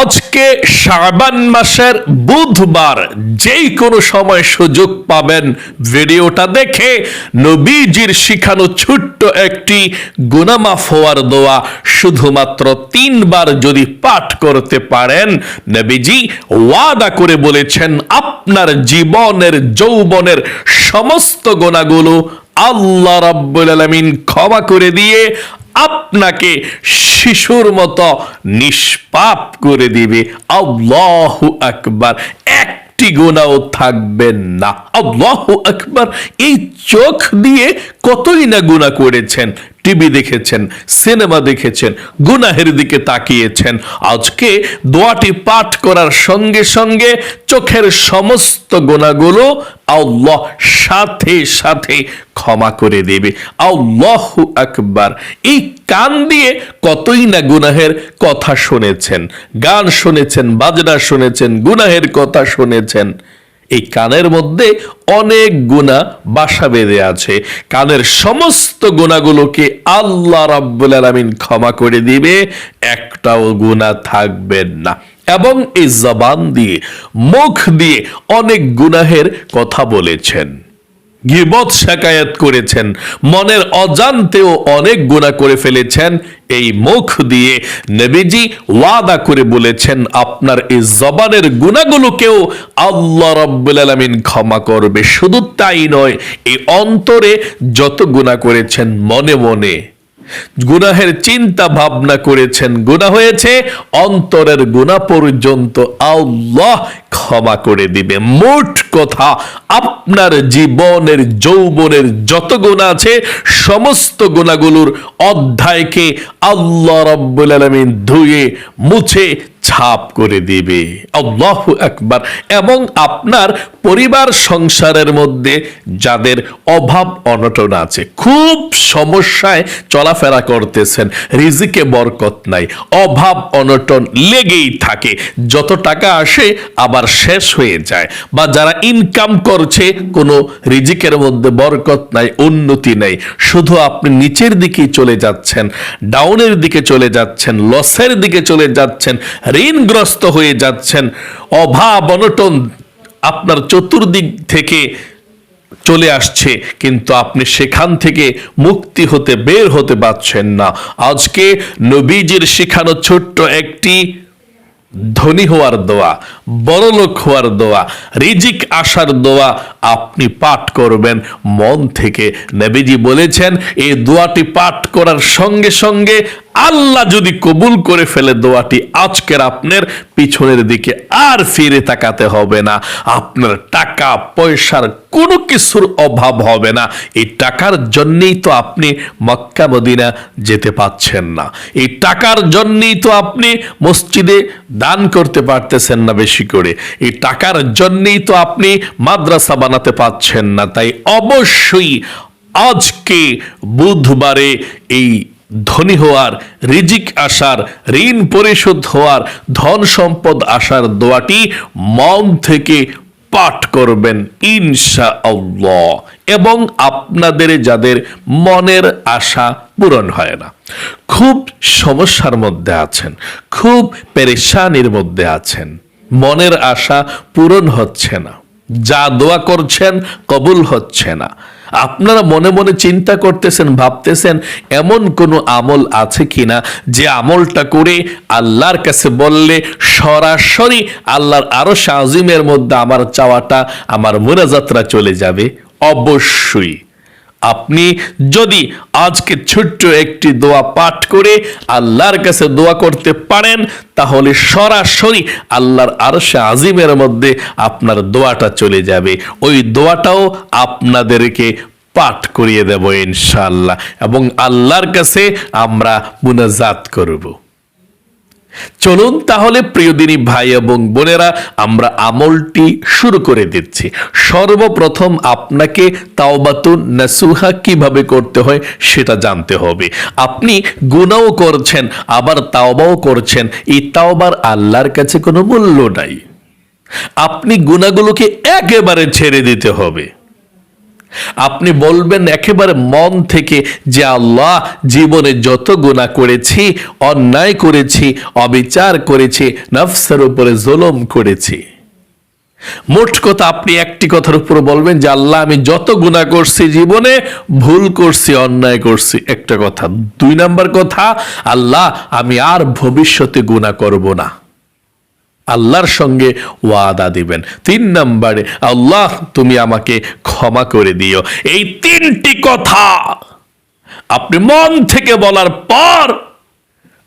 আজকে শাবান মাসের বুধবার যেই কোনো সময় সুযোগ পাবেন ভিডিওটা দেখে নবীজির শিখানো ছোট্ট একটি গুনামাফ হওয়ার দোয়া শুধুমাত্র তিনবার যদি পাঠ করতে পারেন, নবীজি ওয়াদা করে বলেছেন, আপনার জীবনের, যৌবনের সমস্ত গোনাগুলো আল্লাহ রাব্বুল আলামিন ক্ষমা করে দিয়ে আপনাকে শিশুর মতো নিষ্পাপ করে দিবে। আল্লাহ আকবার। একটি গোনাও থাকবেন না। আল্লাহ আকবার। এই চোখ দিয়ে কতই না গুণা করেছেন। টিভি দেখেছেন, সিনেমা দেখেছেন, গুনাহের দিকে তাকিয়েছেন। আজকে দোয়াটি পাঠ করার সঙ্গে সঙ্গে চোখের সমস্ত গোনাগুলো আল্লাহ সাথে সাথে ক্ষমা করে দেবে। আল্লাহ আকবার। এই কান দিয়ে কতই না গুনাহের কথা শুনেছেন। গান শুনেছেন, বাজনা শুনেছেন, গুনাহের কথা শুনেছেন। এই কানের মধ্যে অনেক গুণা বাসা বেঁধে আছে। কানের সমস্ত গুণাগুলোকে আল্লাহ রাব্বুল আলমিন ক্ষমা করে দিবে, একটাও গুণা থাকবেন না। এবং এই জবান দিয়ে, মুখ দিয়ে অনেক গুনাহের কথা বলেছেন। গিবত শেখায়াত করেছেন। মনের অজান্তেও অনেক গুণা করে ফেলেছেন। এই মুখ দিয়ে নবীজি ওয়াদা করে বলেছেন, আপনার এই জবানের গুণাগুলোকেও আল্লাহ রব্বুল আলমিন ক্ষমা করবে। শুধু তাই নয়, এই অন্তরে যত গুণা করেছেন, মনে মনে গুনাহের চিন্তা ভাবনা করেছেন। গুণা হয়েছে, অন্তরের গুণা পর্যন্ত আল্লাহ ক্ষমা করে দিবে। মোট কথা, আপনার জীবনের, যৌবনের যত গুণা আছে, সমস্ত গুণাগুলোর অধ্যায়কে আল্লাহ রব্বুল আলমিন ধুয়ে, মুছে ছাপ করে দিবে। আল্লাহ একবার এবং আপনার পরিবার সংসারের মধ্যে যাদের অভাব অনটন আছে, খুব সমস্যায় চলাফেরা করতেছেন, রিজিকে বরকত নাই, অভাব অনটন লেগেই থাকে। যত টাকা আসে আবার শেষ হয়ে যায়। বা যারা ইনকাম করছে, কোনো রিজিকের মধ্যে বরকত নাই, উন্নতি নাই। শুধু আপনি নিচের দিকেই চলে যাচ্ছেন ডাউনের দিকে চলে যাচ্ছেন লসের দিকে চলে যাচ্ছেন ঋণগ্রস্ত হয়ে যাচ্ছেন। অভাব, অনটন আপনার চতুর্দিক থেকে চলে আসছে, কিন্তু আপনি সেখান থেকে মুক্তি হতে বের হতে পারছেন না। আজকে নবীজির শিখানো ছোট্ট একটি ধনী হওয়ার দোয়া বড়লোক হওয়ার দোয়া, রিজিক আসার দোয়া আপনি পাঠ করবেন। মন থেকে নবীজি বলেছেন, এই দোয়াটি পাঠ করার সঙ্গে সঙ্গে আল্লাহ যদি কবুল করে ফেলে, দোয়াটি আজকের আপনার পিছনের দিকে আর ফিরে তাকাতে হবে না। আপনার টাকা, পয়সার কোনো কিছুর অভাব হবে না। এই টাকার জন্যেই তো আপনি মক্কা, মদিনা যেতে পাচ্ছেন না। এই টাকার জন্যেই তো আপনি মসজিদে দান করতে পারতেছেন না বেশি করে। এই টাকার জন্যেই তো আপনি মাদ্রাসা বানাতে পাচ্ছেন না। তাই অবশ্যই আজকে বুধবারে এই ধনী হওয়ার, রিজিক আসার, ঋণ পরিশোধ হওয়ার, ধন সম্পদ আসার দোয়াটি মন থেকে পাঠ করবেন ইনশা আল্লাহ এবং আপনাদের যাদের মনের আশা পূরণ হয় না, খুব সমস্যার মধ্যে আছেন, খুব পেরেশানির মধ্যে আছেন, মনের আশা পূরণ হচ্ছে না, যা দোয়া করছেন কবুল হচ্ছে না। আপনারা মনে মনে চিন্তা করতেছেন, ভাবতেছেন, এমন কোনো আমল আছে কিনা যে আমলটা করে আল্লাহর কাছে বললে সরাসরি আল্লাহর আরও সাজিমের মধ্যে আমার চাওয়াটা, আমার মোনাজাতরা চলে যাবে? অবশ্যই। আপনি যদি আজকে ছোট্ট একটি দোয়া পাঠ করে আল্লাহর কাছে দোয়া করতে পারেন, তাহলে সরাসরি আল্লাহর আরশে আজিমের মধ্যে আপনার দোয়াটা চলে যাবে। ওই দোয়াটাও আপনাদেরকে পাঠ করিয়ে দেব ইনশাআল্লাহ এবং আল্লাহর কাছে আমরা মুনাজাত করব। চলুন তাহলে প্রিয়দিনী ভাই এবং বোনেরা, আমরা আমলটি শুরু করে দিচ্ছি। সর্বপ্রথম আপনাকে তাওবাতুন নাসুহা কীভাবে করতে হয় সেটা জানতে হবে। আপনি গুনাও করছেন, আবার তাওবাও করছেন, এই তাওবার আল্লাহর কাছে কোনো মূল্য নাই। আপনি গুনাগুলোকে একেবারে ছেড়ে দিতে হবে। আপনি বলবেন একেবারে মন থেকে যে আল্লাহ জীবনে যত গুণা করেছি, অন্যায় করেছি, অবিচার করেছি, নফসের উপরে জুলুম করেছি। মোট কথা আপনি একটি কথার উপর বলবেন যে আল্লাহ, আমি যত গুণা করছি জীবনে, ভুল করছি, অন্যায় করছি। একটা কথা। দুই নাম্বার কথা, আল্লাহ, আমি আর ভবিষ্যতে গুণা করব না। আল্লাহর সঙ্গে ওয়াদা দিবেন। তিন নম্বরে, আল্লাহ, তুমি আমাকে ক্ষমা করে দিও। এই তিনটি কথা আপনি মন থেকে বলার পর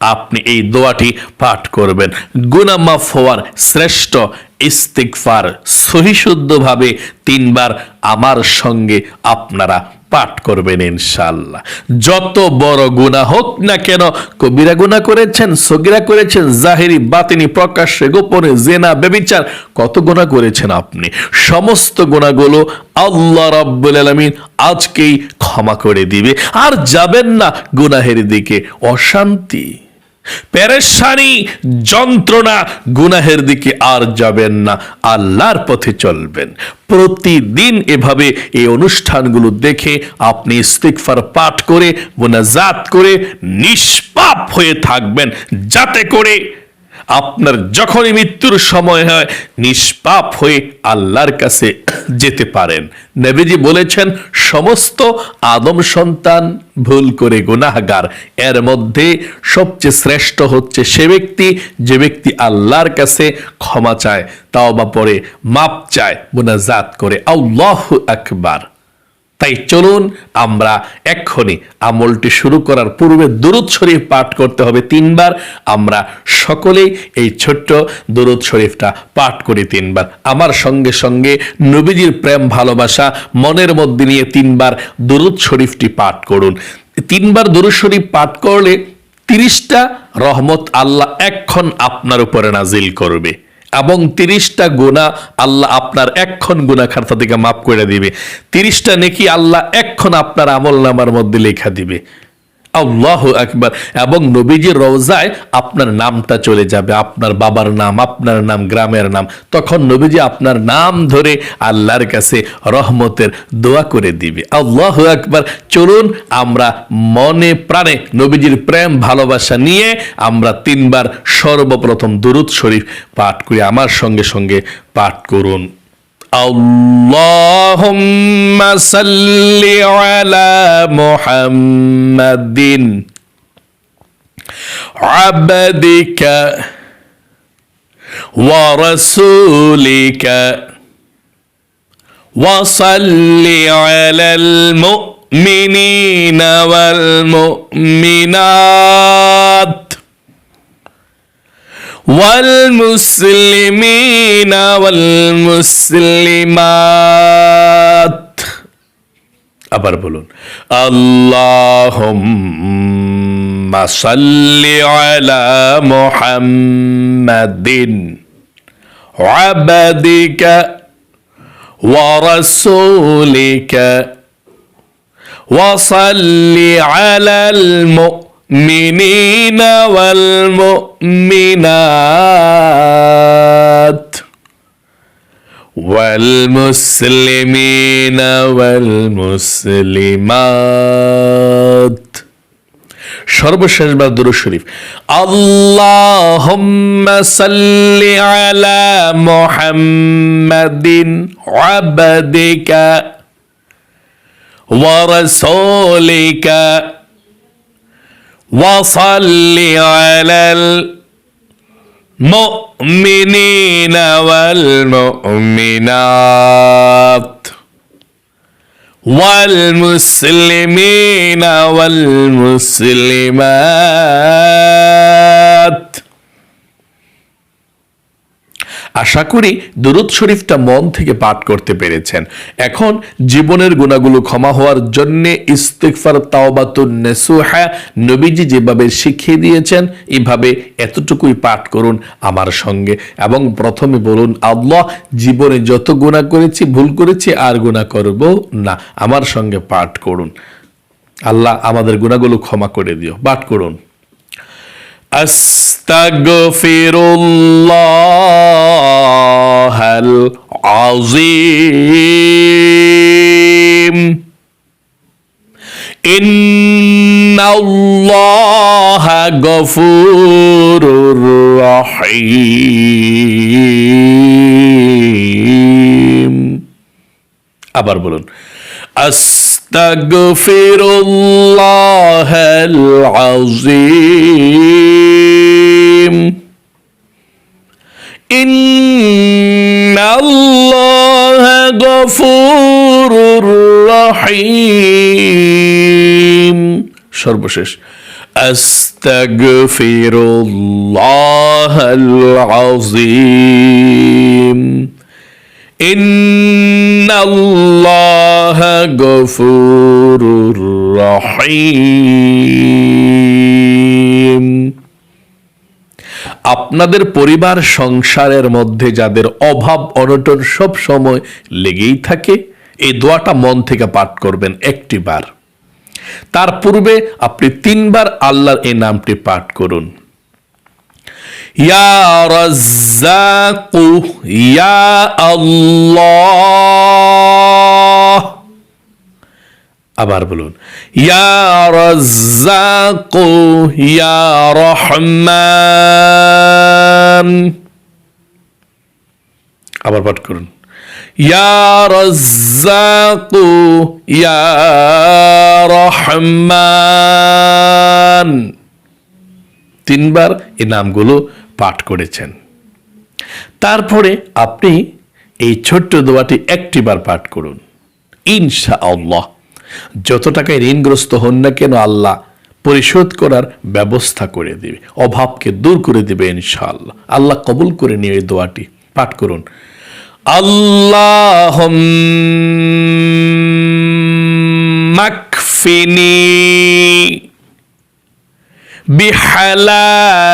আপনি এই দোয়াটি পাঠ করবেন। গুনামাফ হওয়ার শ্রেষ্ঠ ইস্তিকফার সহিশুদ্ধভাবে তিনবার আমার সঙ্গে আপনারা পাঠ করবেন ইনশাল্লাহ যত বড় গুণা হোক না কেন, কবিরা গুণা করেছেন, সগিরা করেছেন, জাহেরি, বাতিনি, প্রকাশ্যে, গোপনে, জেনা, বেবিচার, কত গুণা করেছেন আপনি? সমস্ত গুণাগুলো আল্লাহ রাব্বুল আলামিন আজকেই ক্ষমা করে দিবে। আর যাবেন না গুনাহের দিকে, অশান্তি। পেরেশানি, যন্ত্রণা গুনাহের দিকে আর যাবেন না, আল্লাহর পথে চলবেন। প্রতিদিন এভাবে এই অনুষ্ঠানগুলো দেখে আপনি ইস্তিকফার পাঠ করে, মোনাজাত করে নিষ্পাপ হয়ে থাকবেন, যাতে করে আপনার যখনই মৃত্যুর সময় হয়, নিষ্পাপ হয়ে আল্লাহর কাছে যেতে পারেন। নবীজি বলেছেন, সমস্ত আদম সন্তান ভুল করে গুনাহগার। এর মধ্যে সবচেয়ে শ্রেষ্ঠ হচ্ছে সে ব্যক্তি, যে ব্যক্তি আল্লাহর কাছে ক্ষমা চায় তাও বা পরে মাপ চায়, মুনাজাত করে। আল্লাহ আকবার। তাই চলুন আমরা এক্ষুনি আমলটি শুরু করার পূর্বে দুরুদ শরীফ পাঠ করতে হবে তিনবার। আমরা সকলেই এই ছোট্ট দুরুদ শরীফটা পাঠ করি তিনবার। আমার সঙ্গে সঙ্গে নবীজির প্রেম, ভালোবাসা, মনের মধ্যে নিয়ে তিনবার দুরুদ শরীফটি পাঠ করুন। তিনবার দুরুদ শরীফ পাঠ করলে তিরিশটা রহমত আল্লাহ এক্ষণ আপনার উপরে নাজিল করবে। এবং তিরিশটা গুণা আল্লাহ আপনার এক্ষণ গুণা খার্তা থেকে মাফ করে দিবে। তিরিশটা নেকি আল্লাহ এক্ষণ আপনার আমল নামার মধ্যে লেখা দিবে। আল্লাহ একবার এবং নবীজির রওজায় আপনার নামটা চলে যাবে, আপনার বাবার নাম, আপনার নাম, গ্রামের নাম। তখন নবীজি আপনার নাম ধরে আল্লাহর কাছে রহমতের দোয়া করে দিবে। আল্লাহ একবার চলুন আমরা মনে প্রাণে নবীজির প্রেম, ভালোবাসা নিয়ে আমরা তিনবার সর্বপ্রথম দুরুদ শরীফ পাঠ করি। আমার সঙ্গে সঙ্গে পাঠ করুন। اللهم صل على محمد. عبدك ورسولك. وصل على المؤمنين والمؤمنات. والمسلمين والمسلمات আবার বলুন আল্লাহুম্মা সাল্লি আলা মুহাম্মাদিন عبدك ورسولك وصل على المؤمنين والمؤمنات والمسلمين والمسلمات সর্বশেষবার দুরু শরীফ আল্লাহুম্মা সাল্লি আলা মুহাম্মাদিন আবদিকা ওয়া রাসূলিকা وصل على المؤمنين والمؤمنات والمسلمين والمسلمات. আশা করি দুরুদ শরীফটা মন থেকে পাঠ করতে পেরেছেন। এখন জীবনের গুণাগুলো ক্ষমা হওয়ার জন্য ইস্তিগফার, তাওবাতুন নেসুহা নবীজি যেভাবে শিখিয়ে দিয়েছেন এইভাবে এতটুকুই পাঠ করুন আমার সঙ্গে। এবং প্রথমে বলুন, আল্লাহ জীবনে যত গুণা করেছি, ভুল করেছি, আর গুণা করব না। আমার সঙ্গে পাঠ করুন। আল্লাহ আমাদের গুণাগুলো ক্ষমা করে দিও। পাঠ করুন। أستغفر الله العظيم إن الله غفور رحيم أبر بلون أستغفر বলুন আস্তাগফিরুল্লাহ العظيم إن الله غفور رحيم সর্বশেষ আস্তাগফিরুল্লাহ العظيم إن الله غفور رحيم আপনাদের পরিবার সংসারের মধ্যে যাদের অভাব অনটন সব সময় লেগেই থাকে এই দোয়াটা মন থেকে পাঠ করবেন একটি বার তার পূর্বে আপনি তিনবার আল্লাহর এই নামটি পাঠ করুন ইয়া রাজ্জাকু ইয়া আল্লাহ আবার বলুন ইয়া রাজ্জাকু ইয়া রহমান আবার পাঠ করুন ইয়া রাজ্জাকু ইয়া রহমান তিনবার এই নামগুলো পাঠ করেছেন। তারপরে আপনি এই ছোট্ট দোয়াটি একটিবার পাঠ করুন। ইনশা আল্লাহ যত টাকায় ঋণগ্রস্ত হন না কেন আল্লাহ পরিশোধ করার ব্যবস্থা করে দিবে, অভাবকে দূর করে দিবে ইনশাআল্লাহ। আল্লাহ কবুল করে নিয়ে এই দোয়াটি পাঠ করুন। আল্লাহ মাকফিনি بحلالك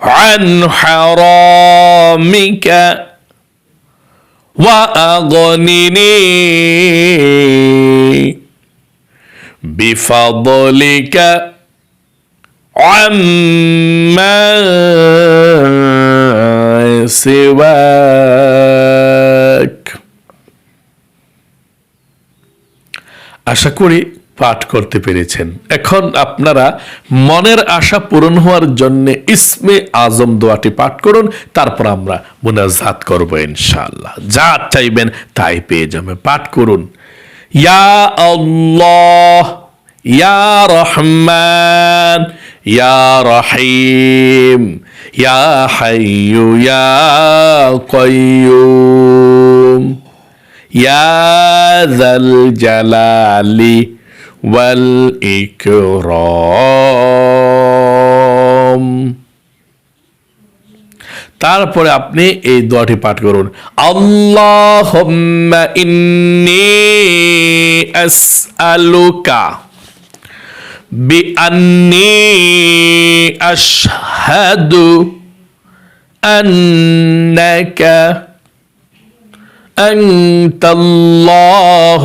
عن حرامك وأغنني بفضلك عما سواك আশা করি পাঠ করতে পেরেছেন। এখন আপনারা মনের আশা পূরণ হওয়ার জন্য ইসমে আজম দোয়াটি পাঠ করুন, তারপর আমরা মোনাজাত করব ইনশাল্লাহ যা চাইবেন তাই পেয়ে যাবে পাঠ করুন। ইয়া আল্লাহ, ইয়া রহমান, ইয়া রহিম, ইয়া হাইয়ু, ইয়া ইয়া জাল জালালি والإكرام তারপরে আপনি এই দোয়াটি পাঠ করুন আল্লাহুম্মা ইন্নি আসআলুকা বিআন্নি আশহাদু আন্নাকা أنت الله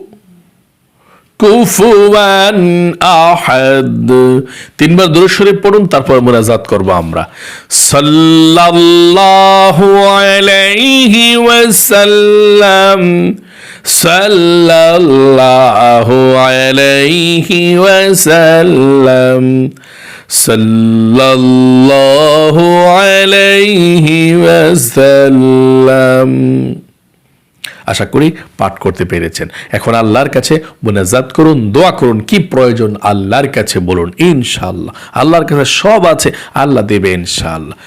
কুফুয়ান আহাদ। তিনবার দরুদ শরীফ পড়ুন, তারপর মুনাজাত করব আমরা। সাল্লাল্লাহু আলাইহি ওয়াসাল্লাম। সাল্লাল্লাহু আলাইহি ওয়াসাল্লাম। সাল্লাল্লাহু আলাইহি ওয়াসাল্লাম। আশা করি পাঠ করতে পেরেছেন। এখন আল্লাহর কাছে মোনাজাত করুন, দোয়া করুন, কি প্রয়োজন আল্লাহর কাছে বলুন ইনশাল্লাহ আল্লাহর কাছে সব আছে, আল্লাহ দেবে ইনশাল্লাহ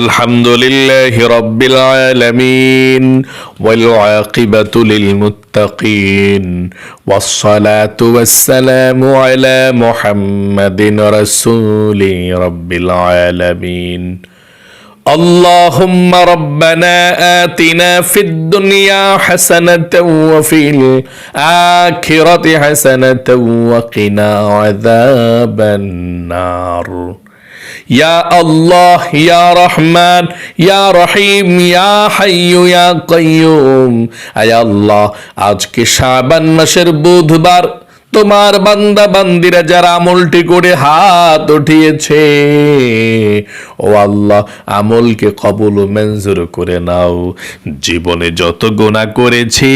আলহামদুলিল্লাহ রব্বিল আলামিন, ওয়াল আকিবাতু লিল মুত্তাকিন ওয়াস সালাতু ওয়াস সালামু আলা মুহাম্মাদিন রাসূলি রব্বিল আলামিন। اللهم ربنا آتنا في الدنيا حسنة وفي الآخرة حسنة وقنا عذاب النار يا الله يا رحمن يا رحيم يا حي يا قيوم আয় আল্লাহ আজকে শাবান মাসের বুধবার তোমার বান্দা বান্দিরা যারা আমলটি করে হাত উঠিয়েছে, ও আল্লাহ, আমলকে কবুল মঞ্জুর করে নাও। জীবনে যত গোনা করেছি,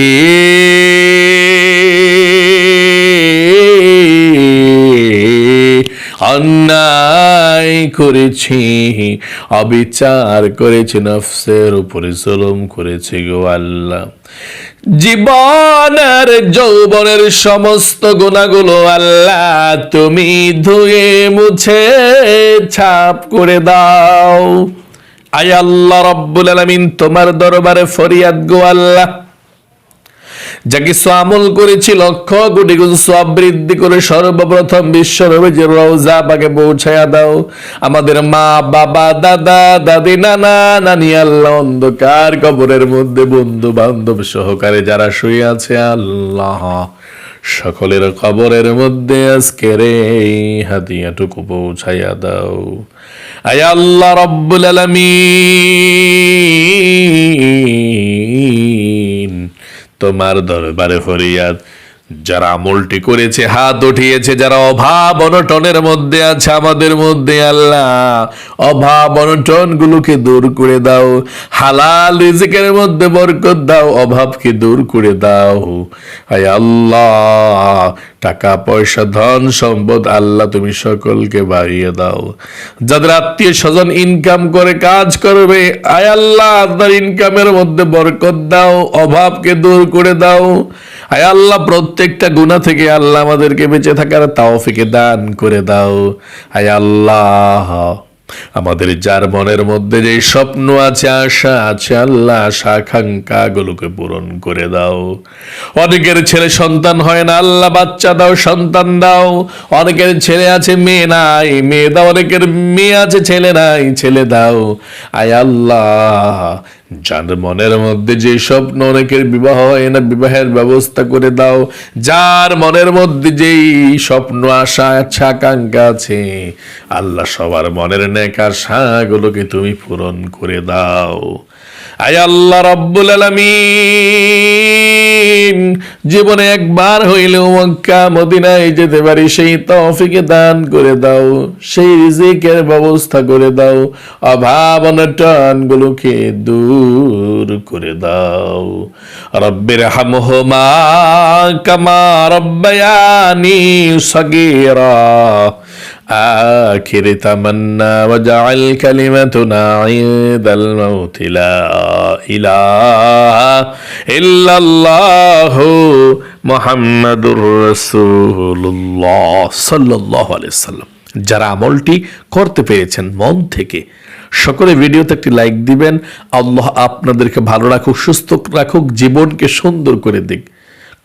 অন্যায় করেছি, অবিচার করেছি, নফসের উপরে জুলুম করেছি গো আল্লাহ। জীবনের যৌবনের সমস্ত গুণাগুলো আল্লাহ তুমি ধুয়ে মুছে ছাপ করে দাও। আয় আল্লাহ রব্বুল আলমিন, তোমার দরবারে ফরিয়াদ গো আল্লাহ। যা কিছু আমল করেছি লক্ষ কোটি সব বৃদ্ধি করে সর্বপ্রথম বিশ্ব নবীজির রওজা পাকে পৌঁছায়া দাও। আমাদের মা, বাবা, দাদা, দাদি, নানা, নানি, আল্লাহ অন্ধকার কবরের মধ্যে বন্ধু বান্ধব সহকারে যারা শুয়ে আছে আল্লাহ, সকলের কবরের মধ্যে আজকের এই হাতিয়াটুকু পৌঁছাইয়া দাও। আয় আল্লাহ রব্বুল আলামিন। তোমার দরবারে ফরিয়াদ, যারা আমলটি করেছে, হাত উঠিয়েছে, যারা অভাব অনটনের মধ্যে আছে, আমাদের মধ্যে আল্লাহ, অভাব অনটন গুলোকে দূর করে দাও, হালাল রিজিকের মধ্যে বরকত দাও, অভাবকে দূর করে দাও। আল্লাহ টাকা, পয়সা, ধন, সম্পদ আল্লাহ তুমি সকলকে বাড়িয়ে দাও। যাদের আত্মীয় স্বজন ইনকাম করে, কাজ করবে, আয় আল্লাহ, আপনার ইনকামের মধ্যে বরকত দাও, অভাবকে দূর করে দাও। আয় আল্লাহ, প্রত্যেকটা গুণা থেকে আল্লাহ আমাদেরকে বেঁচে থাকার তাওফিকে দান করে দাও। আয় আল্লাহ। আমাদের যার মনের মধ্যে যে স্বপ্ন আছে, আশা আছে, আল্লাহ আশাকাঙ্ক্ষা গুলোকে পূরণ করে দাও। অনেকের ছেলে সন্তান হয় না, আল্লাহ বাচ্চা দাও, সন্তান দাও। অনেকের ছেলে আছে, মেয়ে নাই, মেয়ে দাও। অনেকের মেয়ে আছে, ছেলে নাই, ছেলে দাও। আয় আল্লাহ যার মনের মধ্যে যে স্বপ্ন, অনেকের বিবাহ হয় না, বিবাহের ব্যবস্থা করে দাও। যার মনের মধ্যে যেই স্বপ্ন, আশা আচ্ছা আকাঙ্ক্ষা আছে, আল্লাহ সবার মনের নেক আশাগুলোকে তুমি পূরণ করে দাও। আয় আল্লাহ রব্বুল আলামিন। জীবনে একবার হইলেও মক্কা, মদিনায় যেতে পারি, সেই তৌফিকে দান করে দাও, সেই রিজিকের ব্যবস্থা করে দাও, অভাব অনটন গুলোকে দূর করে দাও। রব্বির হামহুমা কামা রব্বায়ানি সগীরা। آخر تمنى وجعل كلمتنا عند الموت لا إله إلا الله محمد رسول الله صلى الله عليه وسلم যারা আমলটি করতে পেরেছেন মন থেকে সকলে ভিডিওতে একটি লাইক দিবেন আল্লাহ আপনাদেরকে ভালো রাখুক সুস্থ রাখুক জীবনকে সুন্দর করে দিক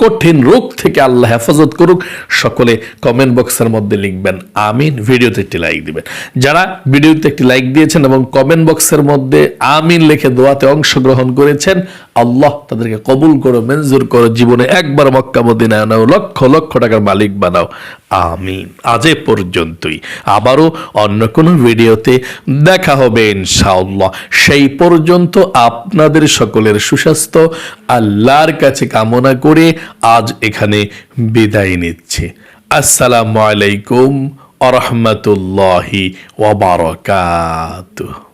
কঠিন রোগ থেকে আল্লাহ হেফাজত করুক, সকলে কমেন্ট বক্সের মধ্যে লিখবেন, আমিন। ভিডিওতে একটি লাইক দিবেন। যারা ভিডিওতে একটি লাইক দিয়েছেন এবং কমেন্ট বক্সের মধ্যে আমিন লিখে দোয়াতে অংশগ্রহণ করেছেন, আল্লাহ তাদেরকে কবুল করো, মঞ্জুর করো, জীবনে একবার মক্কা, মদিনায় নাও লক্ষ লক্ষ টাকার মালিক বানাও। আমিন। আজ এ পর্যন্তই। আবারও অন্য কোনো ভিডিওতে দেখা হবে ইনশাআল্লাহ। সেই পর্যন্ত আপনাদের সকলের সুস্বাস্থ্য, আল্লাহর কাছে কামনা করে আজ এখানে বিদায় নিচ্ছি। আসসালামু আলাইকুম আরহামতুল্লাহি ওয়াবারাকাতুহু